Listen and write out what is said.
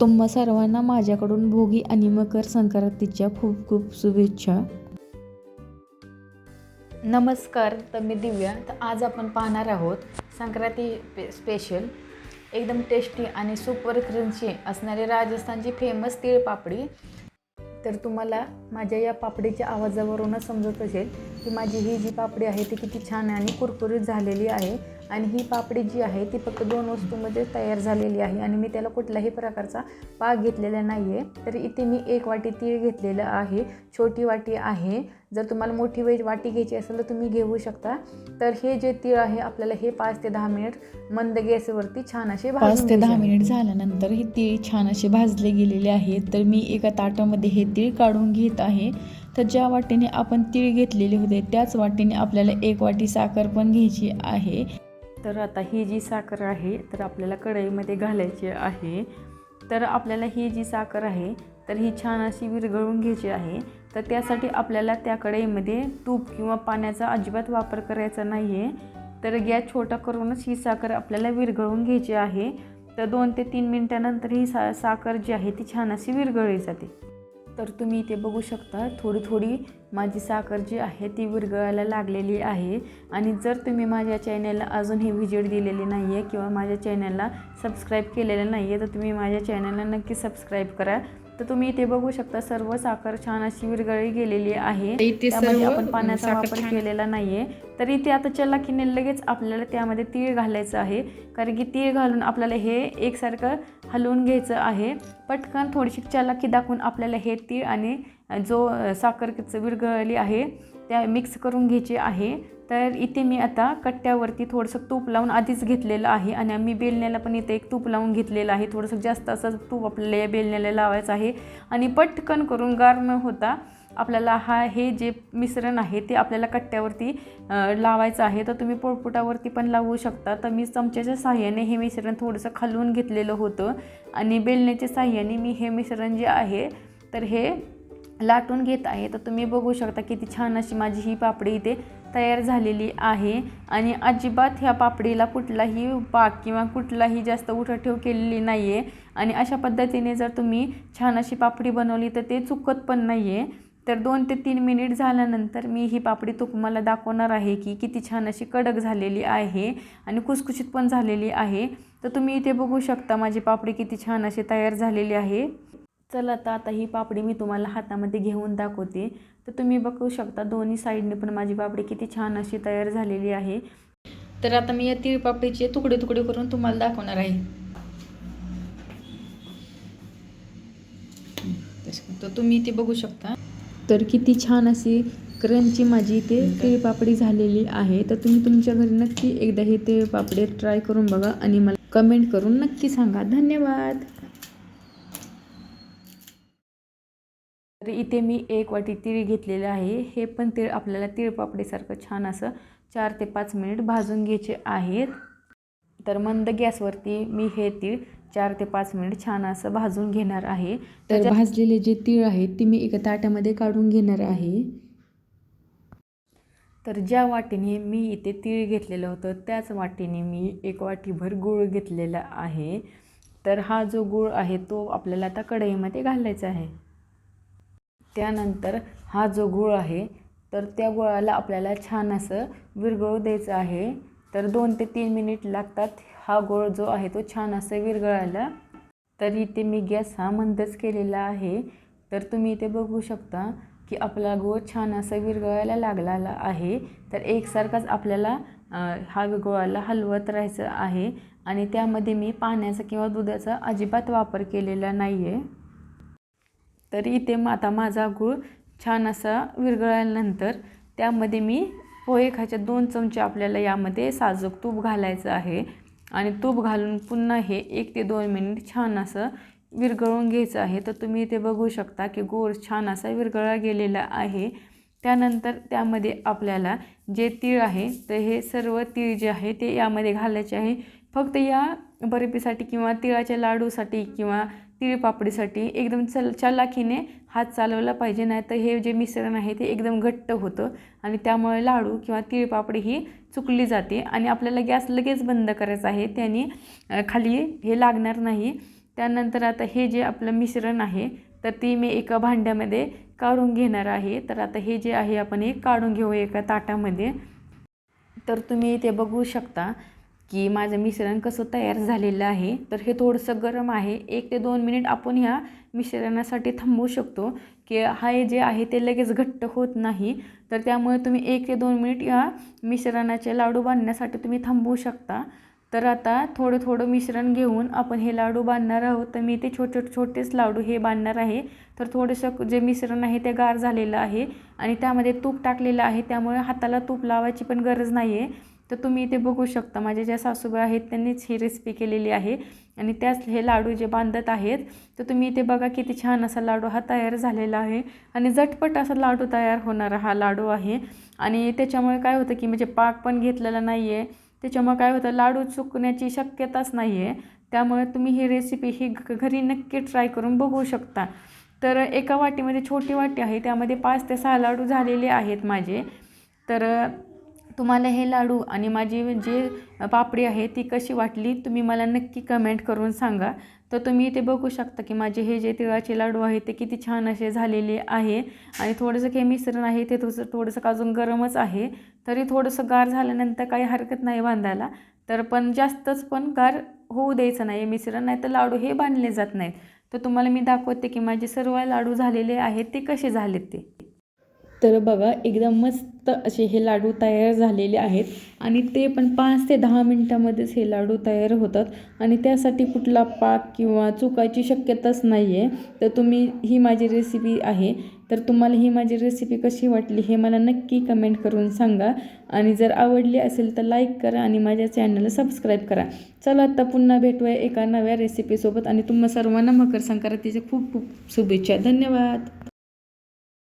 तुम्हा सर्वांना माझ्याकडून भोगी आणि मकर संक्रांतीच्या खूप खूप शुभेच्छा. नमस्कार तर मी दिव्या. तर आज आपण पाहणार आहोत संक्रांती स्पेशल एकदम टेस्टी आणि सुपर क्रंची असणारी राजस्थानची फेमस तीळ पापडी. तर तुम्हाला माझ्या या पापडीच्या आवाजावरूनच समजत असेल की माझी ही जी पापडी आहे ती किती छान आणि कुरकुरीत झालेली आहे. आणि ही पापडी जी आहे ती फक्त दोन वस्तूमध्ये तयार झालेली आहे आणि मी त्याला कुठल्याही प्रकारचा पाक घेतलेला नाही आहे तर इथे मी एक वाटी तीळ घेतलेलं आहे. छोटी वाटी आहे. जर तुम्हाला मोठी वेळ वाटी घ्यायची असेल तर तुम्ही घेऊ शकता. तर हे जे तीळ आहे आपल्याला हे पाच ते दहा मिनिट मंद गॅसवरती छान असे पाच ते दहा मिनिट झाल्यानंतर हे तीळ छान असे भाजले गेलेले आहेत तर मी एका ताटामध्ये हे तीळ काढून घेत आहे. तर ज्या वाटीने आपण तीळ घेतलेले होते त्याच वाटीने आपल्याला एक वाटी साखर पण घ्यायची आहे. तर आता ही जी साखर आहे तर आपल्याला कढईमध्ये घालायची आहे. तर आपल्याला ही जी साखर आहे तर ही छान अशी विरघळून घ्यायची आहे. तर त्यासाठी आपल्याला त्या कढईमध्ये तूप किंवा पाण्याचा अजिबात वापर करायचा नाही आहे तर गॅस छोटा करूनच ही साखर आपल्याला विरघळून घ्यायची आहे. तर दोन ते तीन मिनटानंतर ही सा साखर जी आहे ती छान अशी विरघळली जाते. तर तुम्ही इथे बघू शकता थोडी थोडी माझी साखर जी आहे ती विरघळायला लागलेली आहे. आणि जर तुम्ही माझ्या चॅनलला अजूनही व्हिजिट दिलेली नाही आहे किंवा माझ्या चॅनलला सबस्क्राईब केलेलं नाही आहे तर तुम्ही माझ्या चॅनलला नक्की सबस्क्राईब करा. तर तुम्ही इथे बघू शकता सर्व साखर छान अशी विरघळी गेलेली आहे. त्यामध्ये आपण पाण्याचा वापर केलेला नाही आहे तर इथे आता चलाकीने लगेच आपल्याला त्यामध्ये तीळ घालायचं आहे. कारण की तीळ घालून आपल्याला हे एकसारखं हलवून घ्यायचं आहे. पटकन थोडीशी चलाकी दाखवून आपल्याला हे तीळ आणि जो साखर विरघळली आहे त्या मिक्स करून घ्यायची आहे. तर इथे मी आता कट्ट्यावरती थोडंसं तूप लावून आधीच घेतलेलं आहे आणि आम्ही बेलण्याला पण इथे एक तूप लावून घेतलेलं आहे. थोडंसं जास्त असं तूप आपल्याला या बेलण्याला लावायचं आहे. आणि पटकन करून गार न होता आपल्याला हा हे जे मिश्रण आहे ते आपल्याला कट्ट्यावरती लावायचं आहे. तर तुम्ही पोळपुटावरती पण लावू शकता. तर मी चमच्याच्या साह्याने हे मिश्रण थोडंसं खालवून घेतलेलं होतं. आणि बेलण्याच्या साह्याने मी हे मिश्रण जे आहे तर हे लाटून घेत आहे. तर तुम्ही बघू शकता किती छान अशी माझी ही पापडी इथे तयार झालेली आहे. आणि अजिबात ह्या पापडीला कुठलाही पाक किंवा कुठलाही जास्त उठाठेव केलेली नाही आहे आणि अशा पद्धतीने जर तुम्ही छान अशी पापडी बनवली तर ते चुकत पण नाही आहे तर दोन ते तीन मिनिट झाल्यानंतर मी ही पापडी तुम्हाला दाखवणार आहे की किती छान अशी कडक झालेली आहे आणि कुसकुशीत पण झालेली आहे. तर तुम्ही इथे बघू शकता माझी पापडी किती छान अशी तयार झालेली आहे. चला आता आता ही पापडी मी तुम्हाला हातामध्ये घेऊन दाखवते. तर तुम्ही बघू शकता दोन्ही साईडने पण माझी पापडी किती छान अशी तयार झालेली आहे. तर आता मी या तीळ पापडीचे तुकडे तुकडे करून तुम्हाला दाखवणार आहे. तर तुम्ही ते बघू शकता. तर किती छान अशी क्रंची माझी इथे तिळपापडी झालेली आहे. तर तुम्ही तुमच्या घरी नक्की एकदा हे तिळपापडी ट्राय करून बघा आणि मला कमेंट करून नक्की सांगा. धन्यवाद! तर इथे मी एक वाटी तीळ घेतलेलं आहे. हे पण तीळ आपल्याला तीळ पापडीसारखं छान असं चार ते पाच मिनिट भाजून घ्यायचे आहेत. तर मंद गॅसवरती मी हे तीळ चार ते पाच मिनिट छान असं भाजून घेणार आहे. तर भाजलेले जे तीळ आहेत ते मी एका ताटामध्ये काढून घेणार आहे. तर ज्या वाटीने मी इथे तीळ घेतलेलं होतं त्याच वाटीने मी एक वाटीभर गूळ घेतलेला आहे. तर हा जो गूळ आहे तो आपल्याला आता कढईमध्ये घालायचा आहे. त्यानंतर हा जो गुळ आहे तर त्या गुळाला आपल्याला छान असं विरघळू द्यायचं आहे. तर दोन ते तीन मिनिट लागतात हा गोळ जो आहे तो छान असं विरघळायला. तर इथे मी गॅस हा मंदच केलेला आहे. तर तुम्ही इथे बघू शकता की आपला गोळ छान असं विरघळायला लागलेला आहे. तर एकसारखाच आपल्याला हा गोळाला हलवत राहायचं आहे. आणि त्यामध्ये मी पाण्याचा किंवा दुधाचा अजिबात वापर केलेला नाही आहे तर इथे आता माझा गूळ छान असा विरघळल्यानंतर त्यामध्ये मी पोहे खायच्या दोन चमचे आपल्याला यामध्ये साजूक तूप घालायचं आहे. आणि तूप घालून पुन्हा हे एक ते दोन मिनिट छान असं विरघळून घ्यायचं आहे. तर तुम्ही इथे बघू शकता की गोड छान असा विरघळला गेलेला आहे. त्यानंतर त्यामध्ये आपल्याला जे तीळ आहे तर हे सर्व तीळ जे आहे ते यामध्ये घालायचे आहे. फक्त या बर्फीसाठी किंवा तिळाच्या लाडूसाठी किंवा तिळपापडीसाठी एकदम चल चलाखीने हात चालवला पाहिजे नाही तर हे जे मिश्रण आहे ते एकदम घट्ट होतं. आणि त्यामुळे लाडू किंवा तिळपापडी ही चुकली जाते आणि आपल्याला गॅस लगेच बंद करायचा आहे त्याने खाली हे लागणार नाही. त्यानंतर आता हे जे आपलं मिश्रण आहे तर ती मी एका भांड्यामध्ये काढून घेणार आहे. तर आता हे जे आहे आपण हे काढून घेऊ एका ताटामध्ये. तर तुम्ही इथे बघू शकता. की माझं मिश्रण कसं तयार झालेलं आहे तर हे थोडंसं गरम आहे. एक ते दोन मिनिट आपण ह्या मिश्रणासाठी थांबवू शकतो की हा हे जे आहे ते लगेच घट्ट होत नाही. तर त्यामुळे तुम्ही एक ते दोन मिनिट या मिश्रणाचे लाडू बांधण्यासाठी तुम्ही थांबवू शकता. तर आता थोडं थोडं मिश्रण घेऊन आपण हे लाडू बांधणार आहोत. तर मी ते छोटे छोटेच लाडू हे बांधणार आहे. तर थोडंसं जे मिश्रण आहे ते गार झालेलं आहे आणि त्यामध्ये तूप टाकलेलं आहे. त्यामुळे हाताला तूप लावायची पण गरज नाही आहे तर तुम्ही इथे बघू शकता माझ्या ज्या सासूबाई आहेत त्यांनीच ही रेसिपी केलेली आहे. आणि त्याच हे लाडू जे बांधत आहेत तर तुम्ही इथे बघा किती छान असा लाडू हा तयार झालेला आहे. आणि झटपट असा लाडू तयार होणारा हा लाडू आहे. आणि त्याच्यामुळे काय होतं की म्हणजे पाक पण घेतलेला नाही आहे त्याच्यामुळे काय होतं लाडू चुकण्याची शक्यताच नाही आहे त्यामुळे तुम्ही ही रेसिपी ही घ- घरी नक्की ट्राय करून बघू शकता. तर एका वाटीमध्ये छोटी वाटी आहे त्यामध्ये पाच ते सहा लाडू झालेले आहेत माझे. तर तुम्हाला हे लाडू आणि माझी जी पापडी आहे ती कशी वाटली तुम्ही मला नक्की कमेंट करून सांगा. तर तुम्ही इथे बघू शकता की माझे हे जे तिळाचे लाडू आहे ते किती छान असे झालेले आहे. आणि थोडंसं हे मिश्रण आहे ते थोडंसं थोडंसं अजून गरमच आहे. तरी थोडंसं गार झाल्यानंतर काही हरकत नाही बांधायला तर पण जास्तच पण गार होऊ द्यायचं नाही मिश्रण नाही तर लाडू हे बांधले जात नाहीत. तर तुम्हाला मी दाखवते की माझे सर्व लाडू झालेले आहेत ते कसे झालेत ते. तर बघा एकदम मस्त असे हे लाडू तयार झालेले आहेत. आणि ते पण पाच ते दहा मिनटामध्येच हे लाडू तयार होतात. आणि त्यासाठी कुठला पाक किंवा चुकायची शक्यताच नाही आहे तर तुम्ही ही माझी रेसिपी आहे. तर तुम्हाला ही माझी रेसिपी कशी वाटली हे मला नक्की कमेंट करून सांगा. आणि जर आवडली असेल तर लाईक करा आणि माझ्या चॅनलला सबस्क्राईब करा. चला आता पुन्हा भेटूया एका नव्या रेसिपीसोबत आणि तुम्हा सर्वांना मकर संक्रांतीच्या खूप खूप शुभेच्छा. धन्यवाद!